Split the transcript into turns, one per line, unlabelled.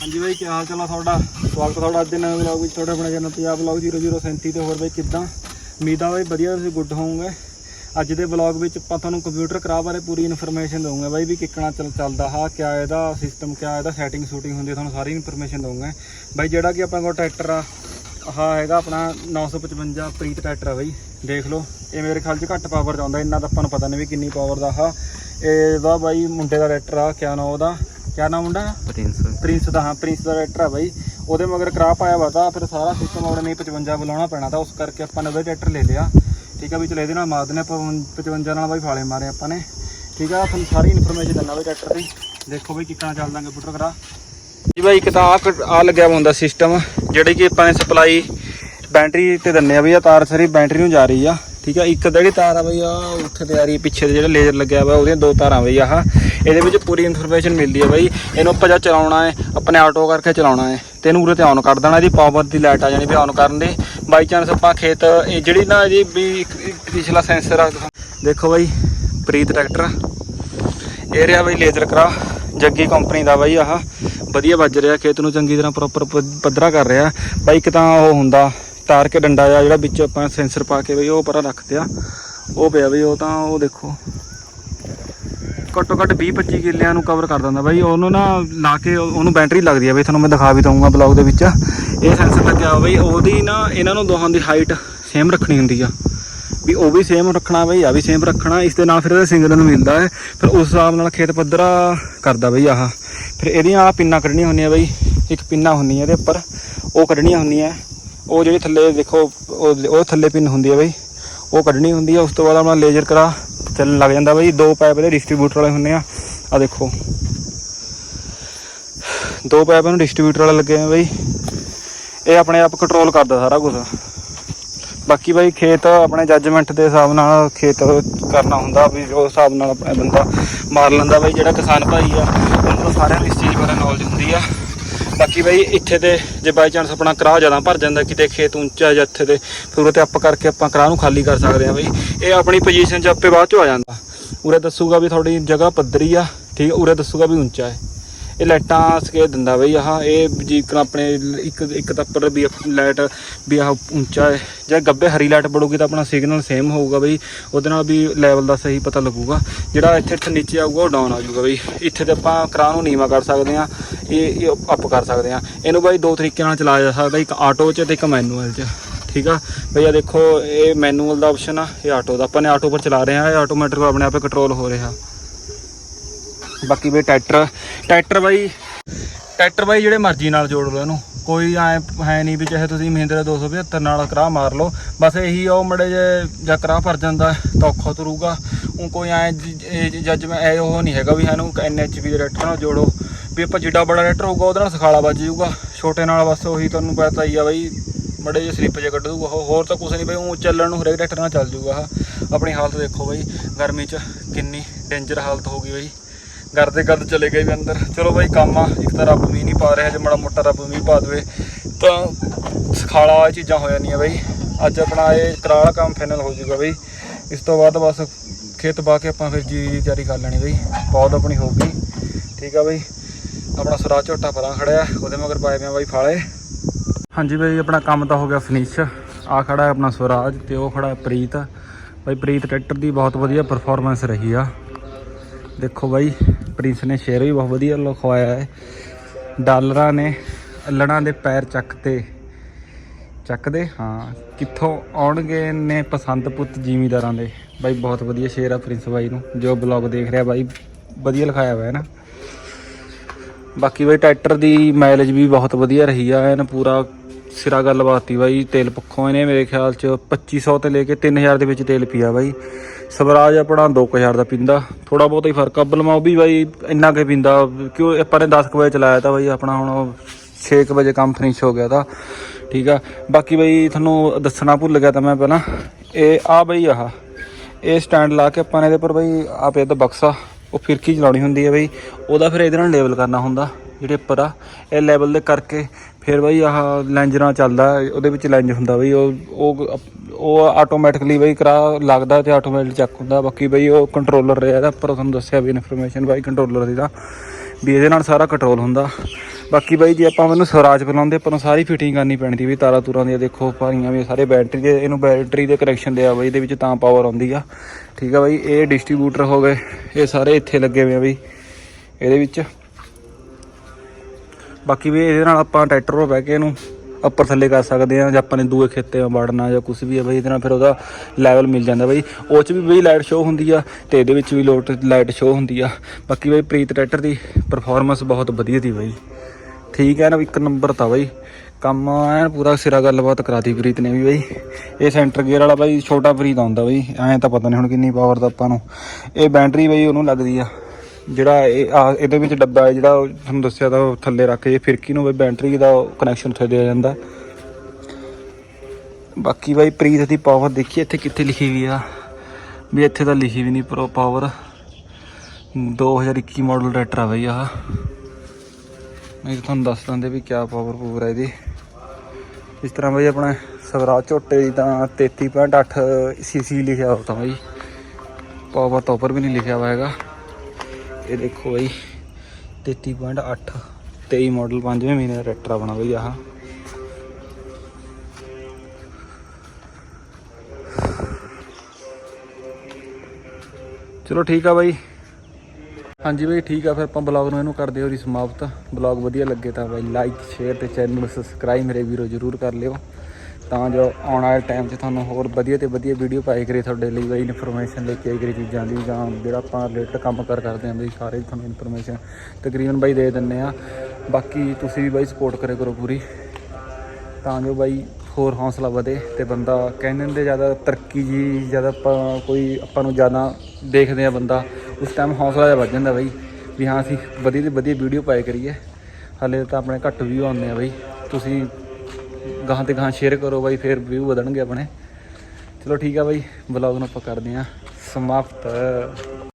ਹਾਂਜੀ ਬਾਈ ਕੀ ਹਾਲ ਚਾਲ ਆ ਤੁਹਾਡਾ? ਸਵਾਗਤ ਹੈ ਤੁਹਾਡਾ ਅੱਜ ਦੇ ਨਵੇਂ ਵਲੌਗ ਵਿੱਚ। ਤੁਹਾਡੇ ਆਪਣੇ ਚੈਨਲ ਪੰਜਾਬ ਵਲੌਗ 0037 ਤੇ ਹੋਰ ਬਾਈ ਕਿੱਦਾਂ? ਉਮੀਦ ਆ ਬਾਈ ਵਧੀਆ ਤੁਸੀਂ ਗੁੱਡ ਹੋਵੋਗੇ। ਅੱਜ ਦੇ ਵਲੌਗ ਵਿੱਚ ਆਪਾਂ ਤੁਹਾਨੂੰ ਕੰਪਿਊਟਰ ਕਰਾ ਬਾਰੇ ਪੂਰੀ ਇਨਫੋਰਮੇਸ਼ਨ ਦਊਂਗਾ ਬਾਈ ਵੀ ਕਿੱਕਣਾ ਚੱਲ ਚੱਲਦਾ ਹਾ ਕਿਆ ਇਹਦਾ ਸਿਸਟਮ ਕਿਆ ਇਹਦਾ ਸੈਟਿੰਗ ਸ਼ੂਟਿੰਗ ਹੁੰਦੀ ਆ, ਤੁਹਾਨੂੰ ਸਾਰੀ ਇਨਫੋਰਮੇਸ਼ਨ ਦਊਂਗਾ। ਬਾਈ ਜਿਹੜਾ ਕਿ ਆਪਾਂ ਕੋਲ ਟਰੈਕਟਰ ਆ ਆਹ ਹੈਗਾ ਆਪਣਾ 955 ਪ੍ਰੀਤ ਟਰੈਕਟਰ ਆ ਬਾਈ। ਦੇਖ ਲਓ ਇਹ ਮੇਰੇ ਖਿਆਲ 'ਚ ਘੱਟ ਪਾਵਰ ਦਾ ਆਉਂਦਾ ਇੰਨਾ ਤਾਂ ਆਪਾਂ ਨੂੰ ਪਤਾ ਨਹੀਂ ਵੀ ਕਿੰਨੀ ਪਾਵਰ ਦਾ ਆ ਇਹਦਾ ਬਾਈ ਮੁੰਡੇ ਦਾ ਟਰੈਕਟਰ ਆ ਕਿਆ ਨਾਮ ਉਹਦਾ? ਕਿਆ ਨਾਮ ਮੁੰਡਾ? ਦਾ?
ਪ੍ਰਿੰਸ।
ਪ੍ਰਿੰਸ ਦਾ ਹਾਂ ਪ੍ਰਿੰਸ ਦਾ ਟਰੈਕਟਰ ਆ ਬਾਈ। ਉਹਦੇ ਮਗਰ ਕਰਾ ਪਾਇਆ ਵਾ ਤਾਂ ਫਿਰ ਸਾਰਾ ਸਿਸਟਮ ਆਪਣੇ ਨਹੀਂ 55 ਬੁਲਾਉਣਾ ਪੈਣਾ ਤਾਂ ਉਸ ਕਰਕੇ ਆਪਾਂ ਨੇ ਉਹਦਾ ਟਰੈਕਟਰ ਲੈ ਲਿਆ। ਠੀਕ ਆ ਵੀ ਚਲੇ ਇਹਦੇ ਨਾਲ ਮਾਰ ਦਨੇ 55 ਨਾਲ ਬਾਈ ਫਾਲੇ ਮਾਰੇ ਆਪਾਂ ਨੇ। ਠੀਕ ਆ ਤੁਹਾਨੂੰ ਸਾਰੀ ਇਨਫੋਰਮੇਸ਼ਨ ਦਿੰਦਾ ਬਾਈ ਟਰੈਕਟਰ ਦੀ ਦੇਖੋ ਬਾਈ ਕਿੱਕਣਾ ਚੱਲਦਾ ਕੰਪਿਊਟਰ ਕਰਾ ਜੀ ਬਾਈ ਇੱਕ ਤਾਂ ਆ ਆ ਲੱਗਿਆ ਹੁੰਦਾ ਸਿਸਟਮ ਜਿਹੜੀ ਕਿ ਆਪਾਂ ਨੇ ਸਪਲਾਈ ਬੈਟਰੀ ਤੇ ਦਿੰਨੇ ਆ ਵੀ ਆ ਤਾਰ ਸਾਰੀ ਬੈਟਰੀ ਨੂੰ ਜਾ ਰਹੀ ਆ। ਠੀਕ ਆ, ਇੱਕ ਜਿਹੜੀ ਤਾਰ ਆ ਬਈ, ਆ ਉੱਥੇ ਤੇ ਆ ਰਹੀ ਪਿੱਛੇ ਦੇ ਜਿਹੜਾ ਲੇਜ਼ਰ ਲੱਗਿਆ ਵਾ, ਉਹਦੀਆਂ ਦੋ ਤਾਰਾਂ ਬਈ ਆਹ। ਇਹਦੇ ਵਿੱਚ ਪੂਰੀ ਇਨਫੋਰਮੇਸ਼ਨ ਮਿਲਦੀ ਹੈ ਬਈ, ਇਹਨੂੰ ਆਪਾਂ ਜਦ ਚਲਾਉਣਾ ਹੈ, ਆਪਣੇ ਆਟੋ ਕਰਕੇ ਚਲਾਉਣਾ ਹੈ। ਤੇ ਇਹਨੂੰ ਉਰੇ ਤੇ ਆਨ ਕਰ ਦੇਣਾ, ਇਹਦੀ ਪਾਵਰ ਦੀ ਲਾਈਟ ਆ ਜਾਣੀ ਵੀ ਆਨ ਕਰਨ ਦੀ। ਬਾਈ ਚਾਂਸ ਆਪਾਂ ਖੇਤ, ਇਹ ਜਿਹੜੀ ਨਾ ਜੀ ਵੀ ਇੱਕ- ਪਿਛਲਾ ਸੈਂਸਰ ਆ, ਦੇਖੋ ਬਈ, ਪ੍ਰੀਤ ਟਰੈਕਟਰ ਇਹ ਰਿਹਾ ਬਈ ਲੇਜ਼ਰ ਕਰਾ, ਜੱਗੀ ਕੰਪਨੀ ਦਾ ਬਾਈ ਆਹ। ਵਧੀਆ ਵੱਜ ਰਿਹਾ, ਖੇਤ ਨੂੰ ਚੰਗੀ ਤਰ੍ਹਾਂ ਪ੍ਰੋਪਰ ਪੱਧਰਾ ਕਰ ਰਿਹਾ। ਬਾਈ ਇੱਕ ਤਾਂ ਉਹ ਹੁੰਦਾ ਤਾਰ ਕੇ ਡੰਡਾ ਆ ਜਿਹੜਾ ਵਿੱਚ ਆਪਾਂ ਸੈਂਸਰ ਪਾ ਕੇ ਬਈ ਉਹ ਪਰਾਂ ਰੱਖਦੇ ਆ। ਉਹ ਪਿਆ ਬਈ, ਉਹ ਤਾਂ ਉਹ ਦੇਖੋ। ਘੱਟੋ ਘੱਟ 20 25 ਕਿੱਲਿਆਂ ਨੂੰ ਕਵਰ ਕਰ ਦਿੰਦਾ ਬਾਈ। ਉਹਨੂੰ ਨਾ ਲਾ ਕੇ ਉਹਨੂੰ ਬੈਟਰੀ ਲੱਗਦੀ ਆ ਬਈ, ਤੁਹਾਨੂੰ ਮੈਂ ਦਿਖਾ ਵੀ ਦਊਂਗਾ ਬਲੌਗ ਦੇ ਵਿੱਚ। ਇਹ ਸੈਂਸਰ ਲੱਗਿਆ ਹੋਇਆ ਬਈ, ਉਹਦੀ ਨਾ ਇਹਨਾਂ ਨੂੰ ਦੋਹਾਂ ਦੀ ਹਾਈਟ ਸੇਮ ਰੱਖਣੀ ਹੁੰਦੀ ਆ। ਵੀ ਉਹ ਵੀ ਸੇਮ ਰੱਖਣਾ ਬਈ ਆ ਵੀ ਸੇਮ ਰੱਖਣਾ। ਇਸ ਦੇ ਨਾਲ ਫਿਰ ਇਹਦਾ ਸਿੰਗਲ ਨੂੰ ਮਿਲਦਾ ਹੈ। ਫਿਰ ਉਸ ਹਿਸਾਬ ਨਾਲ ਖੇਤ ਪੱਧਰਾ ਕਰਦਾ ਬਈ ਆਹ। ਫਿਰ ਇਹਦੀਆਂ ਆ ਪਿੰਨਾਂ ਕੱਢਣੀਆਂ ਹੁੰਦੀਆਂ ਬਈ। ਇੱਕ ਪਿੰਨਾ ਹੁੰਦੀ ਹੈ ਇਹਦੇ ਉੱਪਰ। ਉਹ ਕੱਢਣੀਆਂ ਹੁੰਦੀਆਂ। ਉਹ ਜਿਹੜੀ ਥੱਲੇ ਦੇਖੋ, ਉਹ ਥੱਲੇ ਪਿੰਨ ਹੁੰਦੀ ਹੈ ਬਈ। ਉਹ ਕੱਢਣੀ ਹੁੰਦੀ ਹੈ ਉਸ ਤੋਂ ਬਾਅਦ ਆਪਣਾ ਲੇਜ਼ਰ ਕਰਾ, ਚੱਲਣ ਲੱਗ ਜਾਂਦਾ ਬਈ। ਦੋ ਪਾਈਪ ਇਹਦੇ ਡਿਸਟ੍ਰੀਬਿਊਟਰ ਵਾਲੇ ਹੁੰਦੇ ਆ। ਆ ਦੇਖੋ। ਦੋ ਪਾਈਪ ਇਹਨੂੰ ਡਿਸਟ੍ਰੀਬਿਊਟਰ ਵਾਲੇ ਲੱਗੇ ਆ ਬਈ। ਇਹ ਆਪਣੇ ਆਪ ਕੰਟਰੋਲ ਕਰਦਾ ਸਾਰਾ ਕੁਝ ਬਾਕੀ ਬਾਈ ਖੇਤ ਆਪਣੇ ਜੱਜਮੈਂਟ ਦੇ ਹਿਸਾਬ ਨਾਲ ਖੇਤ ਕਰਨਾ ਹੁੰਦਾ ਵੀ ਉਸ ਹਿਸਾਬ ਨਾਲ ਬੰਦਾ ਮਾਰ ਲੈਂਦਾ ਬਾਈ, ਜਿਹੜਾ ਕਿਸਾਨ ਭਾਈ ਆ, ਉਹਨੂੰ ਤਾਂ ਸਾਰਿਆਂ ਨੂੰ ਇਸ ਚੀਜ਼ ਬਾਰੇ ਨੌਲੇਜ ਹੁੰਦੀ ਆ। ਬਾਕੀ ਬਾਈ ਇੱਥੇ ਤੇ ਜੇ ਬਾਈ ਚਾਂਸ ਆਪਣਾ ਕਰਾਹ ਜ਼ਿਆਦਾ ਭਰ ਜਾਂਦਾ, ਕਿਤੇ ਖੇਤ ਉੱਚਾ ਜਾਂ ਇੱਥੇ ਤੇ ਫਿਰ ਉਰੇ ਤੇ ਅੱਪ ਕਰਕੇ ਆਪਾਂ ਕਰਾਹ ਨੂੰ ਖਾਲੀ ਕਰ ਸਕਦੇ ਆ ਬਾਈ। ਇਹ ਆਪਣੀ ਪੋਜੀਸ਼ਨ 'ਚ ਆਪੇ ਬਾਅਦ 'ਚ ਆ ਜਾਂਦਾ। ਉਰੇ ਦੱਸੂਗਾ ਵੀ ਤੁਹਾਡੀ ਜਗ੍ਹਾ ਪੱਧਰੀ ਆ, ਠੀਕ ਆ, ਉਰੇ ਦੱਸੂਗਾ ਵੀ ਉੱਚਾ ਹੈ। ਇਹ ਲਾਈਟਾਂ ਸਕੇ ਦਿੰਦਾ ਬਈ ਆਹ, ਇਹ ਜੀਕਰ ਆਪਣੇ ਇੱਕ ਇੱਕ ਤਾਂ ਵੀ ਲਾਈਟ ਵੀ ਆਹ ਉੱਚਾ ਹੈ। ਜੇ ਗੱਬੇ ਹਰੀ ਲਾਈਟ ਪੜੂਗੀ ਤਾਂ ਆਪਣਾ ਸਿਗਨਲ ਸੇਮ ਹੋਊਗਾ ਬਈ। ਉਹਦੇ ਨਾਲ ਵੀ ਲੈਵਲ ਦਾ ਸਹੀ ਪਤਾ ਲੱਗੂਗਾ। ਜਿਹੜਾ ਇੱਥੇ ਇੱਥੇ ਨੀਚੇ ਆਊਗਾ, ਉਹ ਡਾਊਨ ਆ ਜਾਊਗਾ ਬਈ। ਇੱਥੇ ਤੇ ਆਪਾਂ ਕਰਾਂ ਨੂੰ ਨੀਵਾ ਕਰ ਸਕਦੇ ਆ ਇਹ ਅਪ ਕਰ ਸਕਦੇ ਆ ਇਹਨੂੰ ਬਾਈ ਦੋ ਤਰੀਕੇ ਨਾਲ ਚਲਾਇਆ ਜਾ ਸਕਦਾ। ਇੱਕ ਆਟੋ 'ਚ ਤੇ ਇੱਕ ਮੈਨੂਅਲ 'ਚ। ਠੀਕ ਆ? ਬਈ ਆ ਦੇਖੋ, ਇਹ ਮੈਨੂਅਲ ਦਾ ਆਪਸ਼ਨ ਆ, ਇਹ ਆਟੋ ਦਾ। ਆਪਾਂ ਨੇ ਆਟੋ ਪਰ ਚਲਾ ਰਹੇ ਆ ਇਹ ਆਟੋਮੈਟਿਕ ਆਪਣੇ ਆਪੇ ਕੰਟਰੋਲ ਹੋ ਰਿਹਾ। ਬਾਕੀ ਬਈ ਟਰੈਕਟਰ ਟਰੈਕਟਰ ਬਾਈ। ਟਰੈਕਟਰ ਬਾਈ, ਜਿਹੜੇ ਮਰਜ਼ੀ ਨਾਲ ਜੋੜ ਲਓ ਇਹਨੂੰ। ਕੋਈ ਐ, ਹੈ ਨਹੀਂ ਵੀ ਚਾਹੇ ਤੁਸੀਂ ਮਹਿੰਦਰਾ 275 ਨਾਲ ਕਰਾ ਮਾਰ ਲਓ। ਬਸ ਇਹੀ ਆ, ਉਹ ਮੜੇ ਜੇ ਜਾਂ ਕਰਾ ਭਰ ਜਾਂਦਾ, ਤਾਂ ਔਖਾ ਤੁਰੂਗਾ ਉਹ ਕੋਈ ਐ ਜੱਜ ਮੈਂ ਐ ਉਹ ਨਹੀਂ ਹੈਗਾ ਵੀ ਇਹਨੂੰ ਐਨਐਚਪੀ ਦੇ ਟਰੈਕਟਰ ਨਾਲ ਜੋੜੋ। ਵੀ ਆਪਾਂ ਜਿੱਡਾ ਬੜਾ ਟਰੈਕਟਰ ਹੋਊਗਾ, ਉਹਦੇ ਨਾਲ ਸਖਾਲਾ ਵੱਜ ਜਾਊਗਾ। ਛੋਟੇ ਨਾਲ ਬਸ ਉਹੀ ਤੁਹਾਨੂੰ ਪਤਾ ਹੀ ਆ ਬਈ, ਮੜੇ ਜੇ ਸਲਿੱਪ ਜੇ ਕੱਢ ਦੂਗਾ ਉਹ। ਹੋਰ ਤਾਂ ਕੁਝ ਨਹੀਂ ਬਈ ਉਹ ਚੱਲਣ ਨੂੰ ਹਰੇਕ ਟਰੈਕਟਰ ਨਾਲ ਚੱਲ ਜੂਗਾ ਆਹ। ਆਪਣੀ ਹਾਲਤ ਦੇਖੋ ਬਈ, ਗਰਮੀ 'ਚ ਕਿੰਨੀ ਡੇਂਜਰ ਹਾਲਤ ਹੋ ਗਈ ਬਾਈ। ਕਰਦੇ ਕਰਦੇ ਚਲੇ ਗਏ ਵੀ ਅੰਦਰ। ਚਲੋ ਬਾਈ, ਕੰਮ ਆ। ਇੱਕ ਤਾਂ ਰੱਬ ਮੀਂਹ ਨਹੀਂ ਪਾ ਰਿਹਾ ਜੇ ਮਾੜਾ ਮੋਟਾ ਰੱਬ ਮੀਂਹ ਪਾ ਦੇਵੇ। ਤਾਂ ਸਖਾਲਾ ਵਾਲੀ ਚੀਜ਼ਾਂ ਹੋ ਜਾਂਦੀਆਂ ਬਾਈ। ਅੱਜ ਆਪਣਾ ਇਹ ਕਰਾਲਾ ਕੰਮ ਫਾਈਨਲ ਹੋ ਜਾਊਗਾ ਬਾਈ। ਇਸ ਤੋਂ ਬਾਅਦ ਬਸ ਖੇਤ ਪਾ ਕੇ ਆਪਾਂ ਫਿਰ ਜੀ ਦੀ ਤਿਆਰੀ ਕਰ ਲੈਣੀ ਬਾਈ। ਪੌਦ ਆਪਣੀ ਹੋ ਗਈ। ਠੀਕ ਆ ਬਾਈ। ਆਪਣਾ ਸਰਾ ਝੋਟਾ ਪਰਾਂ ਖੜਿਆ ਉਹਦੇ ਮਗਰ ਪਾਏ ਪਿਆ ਬਾਈ ਫਾਲੇ। ਹਾਂਜੀ ਬਾਈ, ਆਪਣਾ ਕੰਮ ਤਾਂ ਹੋ ਗਿਆ ਫਿਨਿਸ਼ ਆ ਖੜਾ ਹੈ ਆਪਣਾ ਸਵਰਾਜ ਤੇ ਉਹ ਖੜਾ ਪ੍ਰੀਤ। ਬਾਈ, ਪ੍ਰੀਤ ਟਰੈਕਟਰ ਦੀ ਬਹੁਤ ਵਧੀਆ ਪਰਫਾਰਮੈਂਸ ਰਹੀ ਆ। ਦੇਖੋ ਬਾਈ। ਪ੍ਰਿੰਸ ਨੇ ਸ਼ੇਰ ਵੀ ਬਹੁਤ ਵਧੀਆ ਲਿਖਵਾਇਆ ਹੈ। ਡਾਲਰਾਂ ਨੇ ਅਲੜਾਂ ਦੇ ਪੈਰ ਚੱਕਦੇ ਚੱਕਦੇ? ਹਾਂ। ਕਿੱਥੋਂ ਆਉਣਗੇ ਨੇ ਪਸੰਦ ਪੁੱਤ ਜ਼ਿਮੀਦਾਰਾਂ ਦੇ? ਬਾਈ, ਬਹੁਤ ਵਧੀਆ ਸ਼ੇਰ ਆ ਪ੍ਰਿੰਸ ਬਾਈ ਨੂੰ। ਜੋ ਬਲੌਗ ਦੇਖ ਰਿਹਾ ਬਾਈ, ਵਧੀਆ ਲਿਖਾਇਆ ਹੋਇਆ ਹੈ ਨਾ। ਬਾਕੀ ਬਾਈ, ਟਰੈਕਟਰ ਦੀ ਮਾਈਲੇਜ ਵੀ ਬਹੁਤ ਵਧੀਆ ਰਹੀ ਆ। ਐਨ ਪੂਰਾ ਸਿਰਾ ਗੱਲਬਾਤ ਹੀ ਬਾਈ। ਤੇਲ ਪੱਖੋਂ ਇਹਨੇ ਮੇਰੇ ਖਿਆਲ ਚ 2500 ਤੇ ਲੈ ਕੇ 3000 ਦੇ ਵਿੱਚ ਤੇਲ ਪੀਆ ਬਾਈ। ਸਵਰਾਜ ਆਪਣਾ 2000 ਦਾ ਪਿੰਦਾ। ਥੋੜਾ ਬਹੁਤ ਹੀ ਫ਼ਰਕ ਆ। ਬਲਮਾ ਉਹ ਵੀ ਬਾਈ ਇੰਨਾ ਕੇ ਪਿੰਦਾ। ਕਿਉਂ ਆਪਾਂ ਨੇ 10 ਕੁ ਵਜੇ ਚਲਾਇਆ ਤਾਂ ਬਾਈ ਆਪਣਾ ਹੁਣ 6 ਕੁ ਵਜੇ ਕੰਮ ਫਿਨਿਸ਼ ਹੋ ਗਿਆ ਤਾਂ। ਠੀਕ ਆ। ਬਾਕੀ ਬਾਈ ਤੁਹਾਨੂੰ ਦੱਸਣਾ ਭੁੱਲ ਗਿਆ ਤਾਂ ਮੈਂ ਪਹਿਲਾਂ। ਇਹ ਆ ਬਾਈ ਆਹ। ਇਹ ਸਟੈਂਡ ਲਾ ਕੇ ਆਪਾਂ ਨੇ ਇਹਦੇ ਪਰ ਬਾਈ ਆਪੇ ਪਿਆ ਤਾਂ ਬਕਸਾ। ਉਹ ਫਿਰਕੀ ਚਲਾਉਣੀ ਹੁੰਦੀ ਹੈ ਬਈ। ਉਹਦਾ ਫਿਰ ਇਹਦੇ ਨਾਲ ਲੇਬਲ ਕਰਨਾ ਹੁੰਦਾ। ਜਿਹੜੇ ਉੱਪਰ ਆ ਇਹ ਲੈਵਲ ਦੇ ਕਰਕੇ ਫਿਰ ਬਈ ਆਹ ਲੈਂਜ ਨਾਲ ਚੱਲਦਾ, ਉਹਦੇ ਵਿੱਚ ਲੈਂਜ ਹੁੰਦਾ ਬਈ, ਉਹ ਉਹ ਉਹ ਆਟੋਮੈਟਿਕਲੀ ਬਈ ਕਰਾ ਲੱਗਦਾ ਤੇ ਆਟੋਮੈਟਿਕ ਚੱਕ ਹੁੰਦਾ। ਬਾਕੀ ਬਈ ਉਹ ਕੰਟਰੋਲਰ ਰਿਹਾ ਇਹਦਾ ਉੱਪਰ ਤੁਹਾਨੂੰ ਦੱਸਿਆ ਵੀ ਇਨਫੋਰਮੇਸ਼ਨ ਬਾਈ ਕੰਟਰੋਲਰ ਦੀ ਦਾ ਵੀ ਇਹਦੇ ਨਾਲ ਸਾਰਾ ਕੰਟਰੋਲ ਹੁੰਦਾ। ਬਾਕੀ ਬਾਈ ਜੇ ਆਪਾਂ ਮੈਨੂੰ ਸਵਰਾਜ ਬੁਲਾਉਂਦੇ, ਆਪਾਂ ਨੂੰ ਸਾਰੀ ਫਿਟਿੰਗ ਕਰਨੀ ਪੈਣੀ ਸੀ ਵੀ ਤਾਰਾਂ ਤੂਰਾਂ ਦੀਆਂ ਦੇਖੋ, ਭਾਰੀਆਂ ਵੀ ਸਾਰੇ ਬੈਟਰੀ ਦੇ, ਇਹਨੂੰ ਬੈਟਰੀ ਦੇ ਕਨੈਕਸ਼ਨ ਦੇ ਆ ਬਾਈ, ਇਹਦੇ ਵਿੱਚ ਤਾਂ ਪਾਵਰ ਆਉਂਦੀ ਆ। ਠੀਕ ਆ ਬਾਈ, ਇਹ ਡਿਸਟ੍ਰੀਬਿਊਟਰ ਹੋ ਗਏ, ਇਹ ਸਾਰੇ ਇੱਥੇ ਲੱਗੇ ਹੋਏ ਆ ਬਈ, ਇਹਦੇ ਵਿੱਚ। ਬਾਕੀ ਵੀ ਇਹਦੇ ਨਾਲ ਆਪਾਂ ਟਰੈਕਟਰ 'ਤੇ ਬਹਿ ਕੇ ਇਹਨੂੰ ਉੱਪਰ ਥੱਲੇ ਕਰ ਸਕਦੇ ਆ ਜਾਂ ਆਪਾਂ ਨੇ ਦੂਏ ਖੇਤੇ ਵੜਨਾ ਜਾਂ ਕੁਝ ਵੀ ਆ ਬਈ ਇਹਦੇ ਨਾਲ ਫਿਰ ਉਹਦਾ ਲੈਵਲ ਮਿਲ ਜਾਂਦਾ ਬਈ। ਉਹ 'ਚ ਵੀ ਬਈ ਲਾਈਟ ਸ਼ੋ ਹੁੰਦੀ ਆ ਤੇ ਇਹਦੇ ਵਿੱਚ ਵੀ ਲੋਟ ਲਾਈਟ ਸ਼ੋ ਹੁੰਦੀ ਆ। ਬਾਕੀ ਬਈ ਪ੍ਰੀਤ ਟਰੈਕਟਰ ਦੀ ਪਰਫਾਰਮੈਂਸ ਬਹੁਤ ਵਧੀਆ ਦੀ ਬਈ। ਠੀਕ ਹੈ ਨਾ ਇੱਕ ਨੰਬਰ ਤਾਂ ਬਈ। ਕੰਮ ਐਨ ਪੂਰਾ ਸਿਰਾ ਗੱਲਬਾਤ ਕਰਾਤੀ ਪ੍ਰੀਤ ਨੇ ਵੀ ਬਈ। ਇਹ ਸੈਂਟਰ ਗੇਅਰ ਵਾਲਾ ਬਈ ਛੋਟਾ ਪ੍ਰੀਤ ਆਉਂਦਾ ਬਈ। ਐਂ ਤਾਂ ਪਤਾ ਨਹੀਂ ਹੁਣ ਕਿੰਨੀ ਪਾਵਰ ਦਾ ਆਪਾਂ ਨੂੰ। ਇਹ ਬੈਟਰੀ ਬਈ ਉਹਨੂੰ ਲੱਗਦੀ ਆ। ਜਿਹੜਾ ਇਹ ਆ, ਇਹਦੇ ਵਿੱਚ ਡੱਬਾ ਹੈ ਜਿਹੜਾ ਉਹ ਤੁਹਾਨੂੰ ਦੱਸਿਆ ਤਾਂ ਉਹ ਥੱਲੇ ਰੱਖ ਕੇ ਫਿਰਕੀ ਨੂੰ ਬਈ ਬੈਟਰੀ ਦਾ ਕਨੈਕਸ਼ਨ ਉੱਥੇ ਦੇ ਜਾਂਦਾ। ਬਾਕੀ ਬਾਈ ਪ੍ਰੀਤ ਦੀ ਪਾਵਰ ਦੇਖੀ, ਇੱਥੇ ਕਿੱਥੇ ਲਿਖੀ ਹੋਈ ਆ? ਵੀ ਇੱਥੇ ਤਾਂ ਲਿਖੀ ਵੀ ਨਹੀਂ ਪ੍ਰੋ ਪਾਵਰ 2021 ਮਾਡਲ ਟਰੈਕਟਰ ਆ ਬਈ ਆਹ। ਮੈਂ ਤੁਹਾਨੂੰ ਦੱਸ ਦਿੰਦੇ ਵੀ ਕਿਆ ਪਾਵਰ ਪੂਰ ਹੈ ਇਹਦੀ। ਇਸ ਤਰ੍ਹਾਂ ਬਈ ਆਪਣਾ ਸਵਰਾਜ ਝੋਟੇ ਦੀ ਤਾਂ 33.8 ਸੀਸੀ ਲਿਖਿਆ ਹੋਤਾ ਬਈ। ਪਾਵਰ ਤੋਂ ਉੱਪਰ ਵੀ ਨਹੀਂ ਲਿਖਿਆ ਹੋਇਆ ਹੈਗਾ। ਇਹ ਦੇਖੋ ਬਈ 33.8 23 ਮਾਡਲ 5ਵੇਂ ਮਹੀਨੇ ਦਾ ਟਰੈਕਟਰ ਬਣਾ ਬਈ ਆਹ। ਚਲੋ ਠੀਕ ਆ ਬਾਈ। ਹਾਂਜੀ ਬਾਈ, ਠੀਕ ਆ, ਫਿਰ ਆਪਾਂ ਬਲੌਗ ਨੂੰ ਇਹਨੂੰ ਕਰਦੇ ਹੋਰੀ ਸਮਾਪਤ। ਬਲੌਗ ਵਧੀਆ ਲੱਗੇ ਤਾਂ ਬਾਈ ਲਾਈਕ ਸ਼ੇਅਰ ਤੇ ਚੈਨਲ ਨੂੰ ਸਬਸਕ੍ਰਾਈਬ ਮੇਰੇ ਵੀਰੋ ਜਰੂਰ ਕਰ ਲਿਓ। ਤਾਂ ਜੋ ਆਉਣ ਵਾਲੇ ਟਾਈਮ 'ਚ ਤੁਹਾਨੂੰ ਹੋਰ ਵਧੀਆ ਤੇ ਵਧੀਆ ਵੀਡੀਓ ਪਾਏ ਕਰੇ ਤੁਹਾਡੇ ਲਈ ਬਈ ਇਨਫੋਰਮੇਸ਼ਨ ਲੈ ਕੇ ਆਈ ਕਰੇ ਚੀਜ਼ਾਂ ਦੀ ਜਾਂ ਜਿਹੜਾ ਆਪਾਂ ਰਿਲੇਟਡ ਕੰਮ ਕਰ ਕਰਦੇ ਆਂ ਬਈ ਸਾਰੇ ਤੁਹਾਨੂੰ ਇਨਫੋਰਮੇਸ਼ਨ ਤਕਰੀਬਨ ਬਾਈ ਦੇ ਦਿੰਨੇ ਆ ਬਾਕੀ ਤੁਸੀਂ ਵੀ ਬਾਈ ਸਪੋਰਟ ਕਰੇ ਕਰੋ ਪੂਰੀ। ਤਾਂ ਜੋ ਬਾਈ ਹੋਰ ਹੌਸਲਾ ਵਧੇ ਤੇ ਬੰਦਾ ਕਹਿੰਦੇ ਨੇ ਜ਼ਿਆਦਾ ਤਰੱਕੀ ਜੀ ਜਦ ਆਪਾਂ ਕੋਈ ਆਪਾਂ ਨੂੰ ਜ਼ਿਆਦਾ ਦੇਖਦੇ ਆ ਬੰਦਾ, ਉਸ ਟਾਈਮ ਹੌਸਲਾ ਜਿਹਾ ਵੱਧ ਜਾਂਦਾ ਬਾਈ ਵੀ ਹਾਂ ਅਸੀਂ ਵਧੀਆ ਤੋਂ ਵਧੀਆ ਵੀਡੀਓ ਪਾਏ ਕਰੀਏ। ਹਾਲੇ ਤਾਂ ਆਪਣੇ ਘੱਟ ਵਿਊ ਆਉਂਦੇ ਆ ਬਈ। ਤੁਸੀਂ ਗਾਹਾਂ ਤੇ ਗਾਹਾਂ ਸ਼ੇਅਰ ਕਰੋ ਬਾਈ, ਫਿਰ ਵਿਊ ਵਧਣਗੇ ਆਪਣੇ। ਚਲੋ ਠੀਕ ਆ ਬਾਈ ਵਲੌਗ ਨੂੰ ਆਪਾਂ ਕਰਦੇ ਆ। ਸਮਾਪਤ।